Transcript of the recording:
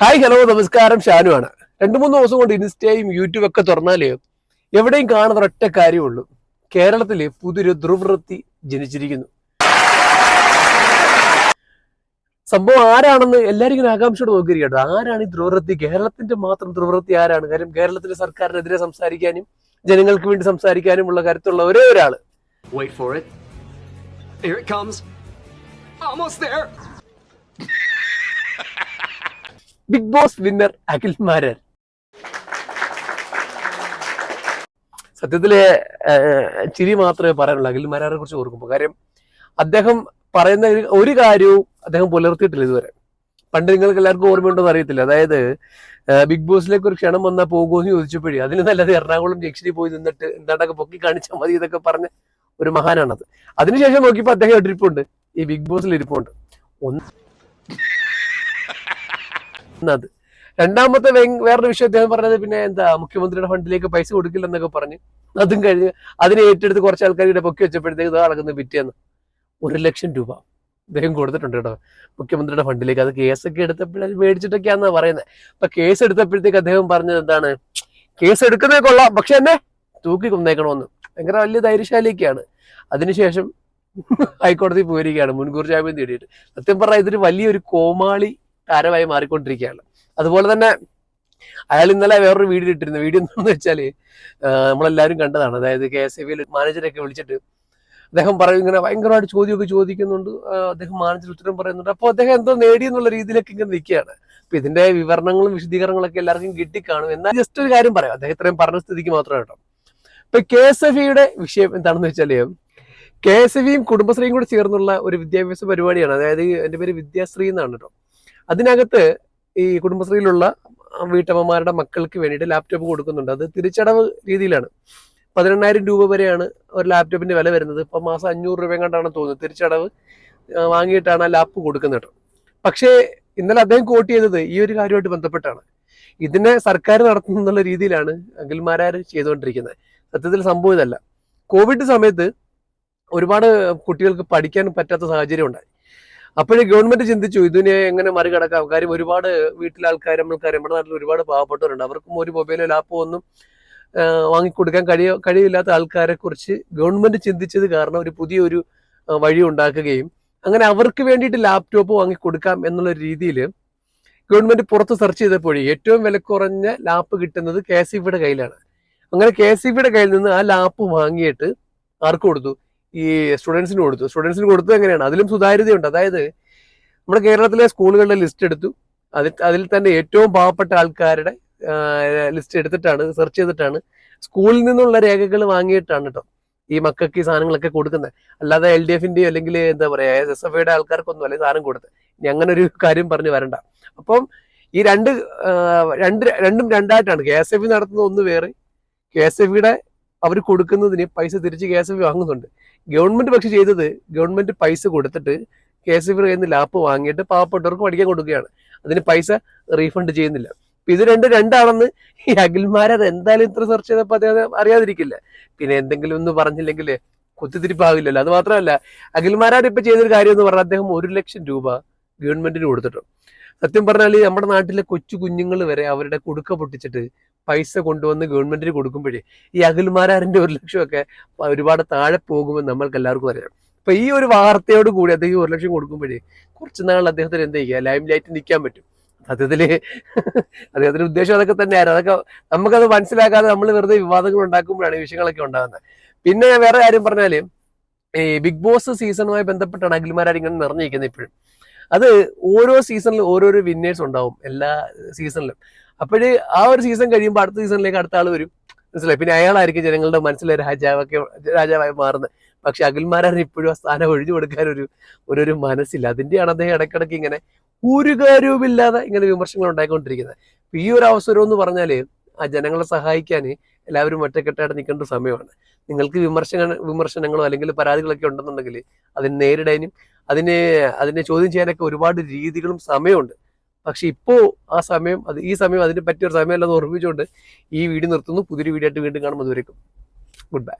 Hi hello നമസ്കാരം. ഷാനു ആണ്. രണ്ടു മൂന്ന് ദിവസം കൊണ്ട് ഇൻസ്റ്റയും യൂട്യൂബ് ഒക്കെ തുറന്നാലേ എവിടെയും കാണുന്ന ഒറ്റ കാര്യമുള്ളൂ. കേരളത്തിലെ പുതിയൊരു ദുർവൃത്തി ജനിച്ചിരിക്കുന്നു. സംഭവം ആരാണെന്ന് എല്ലാവരും ഇങ്ങനെ ആകാംക്ഷയോട് നോക്കിയിരിക്കട്ടെ ആരാണ് ഈ ദുർവൃത്തി കേരളത്തിന്റെ മാത്രം ദുർവൃത്തി ആരാണ്? കാര്യം കേരളത്തിലെ സർക്കാരിനെതിരെ സംസാരിക്കാനും ജനങ്ങൾക്ക് വേണ്ടി സംസാരിക്കാനുമുള്ള കരുത്തുള്ള ഒരേ ഒരാൾ. Wait for it. Here it comes. Almost there. Big Boss winner Akhil Maran. സത്യത്തിൽ ചിരി മാത്രമേ പറയാനുള്ളൂ അഖിൽ മാരാറെ കുറിച്ച് ഓർക്കുമ്പോൾ. കാര്യം അദ്ദേഹം പറയുന്ന ഒരു- കാര്യവും അദ്ദേഹം പുലർത്തിയിട്ടില്ല ഇതുവരെ. പണ്ട് നിങ്ങൾക്ക് എല്ലാവർക്കും ഓർമ്മയുണ്ടോ എന്ന് അറിയത്തില്ല. അതായത് ബിഗ് ബോസിലേക്ക് ഒരു ക്ഷണം വന്നാൽ പോകുമെന്ന് ചോദിച്ചപ്പോഴേ അതിന് നല്ലത് എറണാകുളം ജംഗ്ഷനിൽ പോയി നിന്നിട്ട് എന്താണ്ടൊക്കെ പൊക്കി കാണിച്ചാൽ മതി ഇതൊക്കെ പറഞ്ഞ ഒരു മഹാനാണത്. അതിനുശേഷം നോക്കിയപ്പോൾ അദ്ദേഹം ഇരിപ്പുണ്ട് ഈ ബിഗ് ബോസിൽ ഇരിപ്പുണ്ട്. ഒന്ന് എന്നത് രണ്ടാമത്തെ വേറൊരു വിഷയം അദ്ദേഹം പറഞ്ഞത് പിന്നെ എന്താ മുഖ്യമന്ത്രിയുടെ ഫണ്ടിലേക്ക് പൈസ കൊടുക്കില്ലെന്നൊക്കെ പറഞ്ഞ്. അതും കഴിഞ്ഞ് അതിനെ ഏറ്റെടുത്ത് കുറച്ച് ആൾക്കാരുടെ പൊക്കി വെച്ചപ്പോഴത്തേക്ക് ഇതാ നടക്കുന്നത് പിറ്റേന്ന്. ഒരു ലക്ഷം രൂപ അദ്ദേഹം കൊടുത്തിട്ടുണ്ട് കേട്ടോ. മുഖ്യമന്ത്രിയുടെ ഫണ്ടിലേക്ക്. അത് കേസൊക്കെ എടുത്തപ്പോഴും മേടിച്ചിട്ടൊക്കെയാണെന്നാ പറയുന്നത് അപ്പൊ കേസ് എടുത്തപ്പോഴത്തേക്ക് അദ്ദേഹം പറഞ്ഞത് എന്താണ് കേസ് എടുക്കുന്നേ കൊള്ളാം പക്ഷെ എന്നെ തൂക്കി കൊന്നേക്കണമെന്ന് ഭയങ്കര വലിയ ധൈര്യശാലിയൊക്കെയാണ്. അതിനുശേഷം ഹൈക്കോടതി പോയിരിക്കുകയാണ്. മുൻകൂർ ജാമ്യം തേടിയിട്ട് സത്യം പറഞ്ഞാൽ ഇതൊരു വലിയൊരു കോമാളി താരമായി മാറിക്കൊണ്ടിരിക്കുകയാണ്. അതുപോലെ തന്നെ അയാൾ ഇന്നലെ വേറൊരു വീഡിയോ ഇട്ടിരുന്നു. വീഡിയോ എന്താണെന്ന് വെച്ചാൽ നമ്മളെല്ലാവരും കണ്ടതാണ്. അതായത് കെ എസ് എ മാനേജറൊക്കെ വിളിച്ചിട്ട് അദ്ദേഹം പറയും ഇങ്ങനെ ഭയങ്കരമായിട്ട് ചോദ്യമൊക്കെ ചോദിക്കുന്നുണ്ട്. അദ്ദേഹം മാനേജർ ഉത്തരം പറയുന്നുണ്ട്. അപ്പോൾ അദ്ദേഹം എന്തോ നേടി എന്നുള്ള രീതിയിലൊക്കെ ഇങ്ങനെ നിൽക്കുകയാണ്. അപ്പൊ ഇതിന്റെ വിവരണങ്ങളും വിശദീകരണങ്ങളൊക്കെ എല്ലാവർക്കും കിട്ടിക്കാണും. എന്നാൽ ജസ്റ്റ് ഒരു കാര്യം പറയാം. അദ്ദേഹം ഇത്രയും പറഞ്ഞ സ്ഥിതിക്ക് മാത്രം കേട്ടോ. ഇപ്പൊ കെ എസ് എഫ് ഇയുടെ വിഷയം എന്താണെന്ന് വെച്ചാൽ കെ എസ് എഫ് ഇയും കുടുംബശ്രീയും കൂടെ ചേർന്നുള്ള ഒരു വിദ്യാഭ്യാസ പരിപാടിയാണ്. അതായത് എന്റെ പേര് വിദ്യാശ്രീ എന്നാണ് കേട്ടോ. അതിനകത്ത് ഈ കുടുംബശ്രീയിലുള്ള വീട്ടമ്മമാരുടെ മക്കൾക്ക് വേണ്ടിയിട്ട് ലാപ്ടോപ്പ് കൊടുക്കുന്നുണ്ട്. അത് തിരിച്ചടവ് രീതിയിലാണ്. പതിനെണ്ണായിരം രൂപ വരെയാണ് ഒരു ലാപ്ടോപ്പിന്റെ വില വരുന്നത്. ഇപ്പൊ മാസം അഞ്ഞൂറ് രൂപയും കണ്ടാണ് തോന്നുന്നത് തിരിച്ചടവ് വാങ്ങിയിട്ടാണ് ആ ലാപ്പ് കൊടുക്കുന്നത് പക്ഷേ ഇന്നലെ അദ്ദേഹം കോട്ട് ചെയ്തത് ഈ ഒരു കാര്യമായിട്ട് ബന്ധപ്പെട്ടാണ്. ഇതിനെ സർക്കാർ നടത്തുന്നു എന്നുള്ള രീതിയിലാണ് അഖിൽമാരാർ ചെയ്തുകൊണ്ടിരിക്കുന്നത്. സത്യത്തിൽ സംഭവം ഇതല്ല. കോവിഡ് സമയത്ത് ഒരുപാട് കുട്ടികൾക്ക് പഠിക്കാൻ പറ്റാത്ത സാഹചര്യം ഉണ്ടായി അപ്പോഴേ ഗവൺമെന്റ് ചിന്തിച്ചു ഇതിനെ എങ്ങനെ മറികടക്കാം? കാര്യം ഒരുപാട് വീട്ടിലെ ആൾക്കാർ നമ്മൾക്കാർ നമ്മുടെ നാട്ടിൽ ഒരുപാട് പാവപ്പെട്ടവരുണ്ട്. അവർക്കും ഒരു മൊബൈലോ ലാപ്പോ ഒന്നും വാങ്ങിക്കൊടുക്കാൻ കഴിയ കഴിയില്ലാത്ത ആൾക്കാരെ കുറിച്ച് ഗവൺമെന്റ് ചിന്തിച്ചത് കാരണം ഒരു പുതിയൊരു വഴി ഉണ്ടാക്കുകയും അങ്ങനെ അവർക്ക് വേണ്ടിയിട്ട് ലാപ്ടോപ്പ് വാങ്ങിക്കൊടുക്കാം എന്നുള്ള രീതിയിൽ ഗവൺമെന്റ് പുറത്ത് സെർച്ച് ചെയ്തപ്പോഴേ ഏറ്റവും വില കുറഞ്ഞ ലാപ്പ് കിട്ടുന്നത് കെ എസ് കയ്യിലാണ്. അങ്ങനെ കെ എസ് കയ്യിൽ നിന്ന് ആ ലാപ്പ് വാങ്ങിയിട്ട് ആർക്ക് കൊടുത്തു? ഈ സ്റ്റുഡൻസിന് കൊടുത്തു. സ്റ്റുഡൻസിന് കൊടുത്തു എങ്ങനെയാണ്? അതിലും സുതാര്യതയുണ്ട്. അതായത് നമ്മുടെ കേരളത്തിലെ സ്കൂളുകളുടെ ലിസ്റ്റ് എടുത്തു. അതിൽ അതിൽ തന്നെ ഏറ്റവും പാവപ്പെട്ട ആൾക്കാരുടെ ലിസ്റ്റ് എടുത്തിട്ടാണ് സെർച്ച് ചെയ്തിട്ടാണ് സ്കൂളിൽ നിന്നുള്ള രേഖകൾ വാങ്ങിയിട്ടാണ് കേട്ടോ ഈ മക്കൾക്ക് ഈ സാധനങ്ങളൊക്കെ കൊടുക്കുന്നത്. അല്ലാതെ എൽ ഡി എഫിന്റെയോ അല്ലെങ്കിൽ എന്താ പറയാ എസ് എഫ് ഐയുടെ ആൾക്കാർക്കൊന്നും അല്ലെ സാധനം കൊടുത്തത്? ഇനി അങ്ങനെ ഒരു കാര്യം പറഞ്ഞു വരണ്ട. അപ്പം ഈ രണ്ട് രണ്ട് രണ്ടും രണ്ടായിട്ടാണ്. കെ എസ് എഫ് നടത്തുന്ന ഒന്ന് വേറെ കെ എസ് എഫ് അവർ കൊടുക്കുന്നതിന് പൈസ തിരിച്ച് കെ എസ് എഫ് വാങ്ങുന്നുണ്ട്. ഗവൺമെന്റ് പക്ഷെ ചെയ്തത് ഗവൺമെന്റ് പൈസ കൊടുത്തിട്ട് കെ എസ് എഫ് കയ്യിൽ ലാപ്പ് വാങ്ങിയിട്ട് പാവപ്പെട്ടവർക്ക് പഠിക്കാൻ കൊടുക്കുകയാണ്. അതിന് പൈസ റീഫണ്ട് ചെയ്യുന്നില്ല. ഇത് രണ്ട് രണ്ടാണെന്ന് ഈ അഖിൽമാരെ അത് എന്തായാലും ഇത്ര സെർച്ച് ചെയ്തപ്പോൾ അദ്ദേഹം അറിയാതിരിക്കില്ല. പിന്നെ എന്തെങ്കിലും ഒന്ന് പറഞ്ഞില്ലെങ്കിൽ കുത്തിത്തിരിപ്പാകില്ലല്ലോ അത് മാത്രമല്ല അഖിൽമാരാർ ഇപ്പൊ ചെയ്തൊരു കാര്യം എന്ന് പറഞ്ഞാൽ അദ്ദേഹം ഒരു ലക്ഷം രൂപ ഗവൺമെന്റിന് കൊടുത്തിട്ടു. സത്യം പറഞ്ഞാൽ നമ്മുടെ നാട്ടിലെ കൊച്ചു കുഞ്ഞുങ്ങൾ വരെ അവരുടെ കുടുക്ക പൊട്ടിച്ചിട്ട് പൈസ കൊണ്ടുവന്ന് ഗവൺമെന്റിന് കൊടുക്കുമ്പോഴേ ഈ അഖിൽമാരാറിന്റെ ഒരു ലക്ഷമൊക്കെ ഒരുപാട് താഴെ പോകുമെന്ന് നമ്മൾക്ക് എല്ലാവർക്കും അറിയാം. അപ്പൊ ഈ ഒരു വാർത്തയോട് കൂടി അദ്ദേഹം ഒരു ലക്ഷം കൊടുക്കുമ്പോഴേ കുറച്ച് നാൾ അദ്ദേഹത്തിന് എന്ത് ചെയ്യുക? ലൈം ലൈറ്റ് നിൽക്കാൻ പറ്റും. സത്യത്തിൽ അദ്ദേഹത്തിന്റെ ഉദ്ദേശം അതൊക്കെ തന്നെയായിരുന്നു. അതൊക്കെ നമുക്കത് മനസ്സിലാക്കാതെ നമ്മൾ വെറുതെ വിവാദങ്ങൾ ഉണ്ടാക്കുമ്പോഴാണ് ഈ വിഷയങ്ങളൊക്കെ ഉണ്ടാകുന്നത്. പിന്നെ വേറെ കാര്യം പറഞ്ഞാൽ ഈ ബിഗ് ബോസ് സീസണുമായി ബന്ധപ്പെട്ടാണ് അഖിൽമാരാർ ഇങ്ങനെ നിറഞ്ഞിരിക്കുന്നത് ഇപ്പോഴും. അത് ഓരോ സീസണിലും ഓരോരോ വിന്നേഴ്സ് ഉണ്ടാവും എല്ലാ സീസണിലും അപ്പോഴ് ആ ഒരു സീസൺ കഴിയുമ്പോൾ അടുത്ത സീസണിലേക്ക് അടുത്ത ആൾ വരും. മനസ്സിലായി? പിന്നെ അയാളായിരിക്കും ജനങ്ങളുടെ മനസ്സിലെ രാജാവൊക്കെ രാജാവായി മാറുന്നത്. പക്ഷെ അഖിൽമാരാണ് ഇപ്പോഴും ആ സ്ഥാനം ഒഴിഞ്ഞു കൊടുക്കാൻ ഒരു ഒരു മനസ്സില്ല. അതിന്റെയാണ് അദ്ദേഹം ഇടയ്ക്കിടയ്ക്ക് ഇങ്ങനെ ഒരു കാര്യവുമില്ലാതെ ഇങ്ങനെ വിമർശനങ്ങൾ ഉണ്ടായിക്കൊണ്ടിരിക്കുന്നത്. ഈ ഒരു അവസരം എന്ന് പറഞ്ഞാൽ ആ ജനങ്ങളെ സഹായിക്കാൻ എല്ലാവരും ഒറ്റക്കെട്ടായിട്ട് നിൽക്കേണ്ട സമയമാണ്. നിങ്ങൾക്ക് വിമർശന വിമർശനങ്ങളോ അല്ലെങ്കിൽ പരാതികളൊക്കെ ഉണ്ടെന്നുണ്ടെങ്കിൽ അതിനെ നേരിടാനും അതിനെ അതിനെ ചോദ്യം ചെയ്യാനൊക്കെ ഒരുപാട് രീതികളും സമയമുണ്ട്. പക്ഷെ ഇപ്പോൾ ആ സമയം അത് ഈ സമയം അതിന് പറ്റിയ ഒരു സമയമല്ലെന്ന് ഓർമ്മിച്ചുകൊണ്ട് ഈ വീഡിയോ നിർത്തുന്നു. പുതിയൊരു വീഡിയോ ആയിട്ട് വീണ്ടും കാണുമ്പോൾ ദൂരേക്കും ഗുഡ് ബൈ